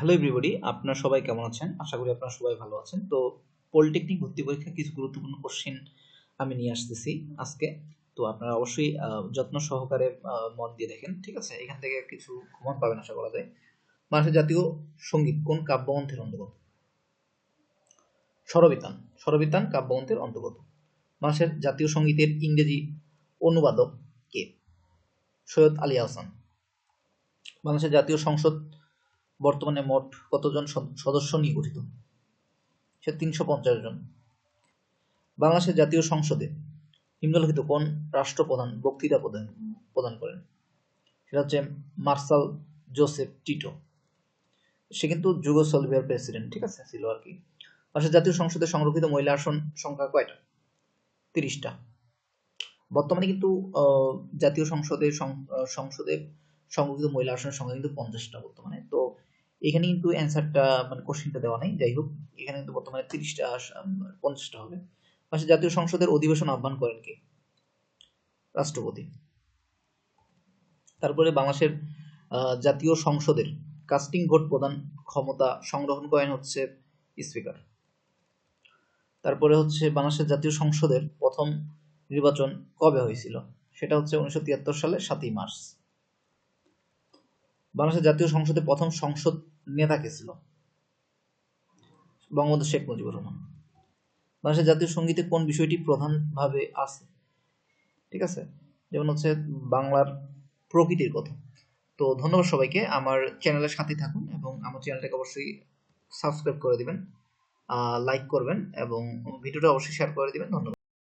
Hello everybody আপনারা সবাই কেমন আছেন? আশা করি আপনারা সবাই ভালো আছেন। তো পলিটেকনিক ভর্তি পরীক্ষা কিছু গুরুত্বপূর্ণ কোশ্চেন আমি নিয়ে আসতেছি আজকে। তো আপনারা অবশ্যই যত্ন সহকারে মন দিয়ে দেখেন, ঠিক আছে? এখান থেকে কিছু কমন পাবেন, আশা করা যায়। বাংলাদেশের জাতীয় সংগীত কোন কাব্যগ্রন্থের অন্তর্গত? স্বরবিতান। স্বরবিতান কাব্যগ্রন্থের অন্তর্গত। মানুষের জাতীয় সঙ্গীতের ইংরেজি অনুবাদক কে? সৈয়দ আলী আহসান বাংলাদেশের জাতীয় সংসদ বর্তমানে মোট কতজন সদ- সদস্য নিয়ে গঠিত? সে তিনশো পঞ্চাশ জন। বাংলাদেশের জাতীয় সংসদে নিম্নলিখিত কোন রাষ্ট্রপ্রধান বক্তৃতা প্রদান প্রদান করেন? সেটা হচ্ছে মার্শাল জোসেফ টিটো। সে কিন্তু যুগোসলভিয়ার প্রেসিডেন্ট, ঠিক আছে? ছিল আর কি। বাংলাদেশের জাতীয় সংসদে সংরক্ষিত মহিলা আসন সংখ্যা কয়টা? তিরিশটা। বর্তমানে কিন্তু জাতীয় সংসদে সংসদে সংরক্ষিত মহিলা আসনের সংখ্যা কিন্তু পঞ্চাশটা বর্তমানে। তো এখানে কিন্তু অ্যান্সারটা মানে কোশ্চেনটা দেওয়া নেই। যাই হোক, এখানে কিন্তু বর্তমানে তিরিশটা পঞ্চাশটা হবে। পাশে জাতীয় সংসদের অধিবেশন আহ্বান করেন কে? রাষ্ট্রপতি। তারপরে বাংলাদেশের জাতীয় সংসদের কাস্টিং ভোট প্রদান ক্ষমতা সংগ্রহণ করেন হচ্ছে স্পিকার তারপরে হচ্ছে বাংলাদেশের জাতীয় সংসদের প্রথম নির্বাচন কবে হয়েছিল? সেটা হচ্ছে উনিশশো তিয়াত্তর সালের সাতই মার্চ। বাংলাদেশের জাতীয় সংসদে প্রথম সংসদ নেতা কে ছিল? বঙ্গবন্ধু শেখ মুজিবুর রহমান। বাংলাদেশের জাতীয় সঙ্গীতে কোন বিষয়টি প্রধানভাবে আছে? ঠিক আছে? যেমন হচ্ছে বাংলার প্রকৃতির কথা। তো ধন্যবাদ সবাইকে। আমার চ্যানেলের সাথে থাকুন এবং আমার চ্যানেলটাকে অবশ্যই সাবস্ক্রাইব করে দিবেন লাইক করবেন এবং ভিডিওটা অবশ্যই শেয়ার করে দিবেন। ধন্যবাদ।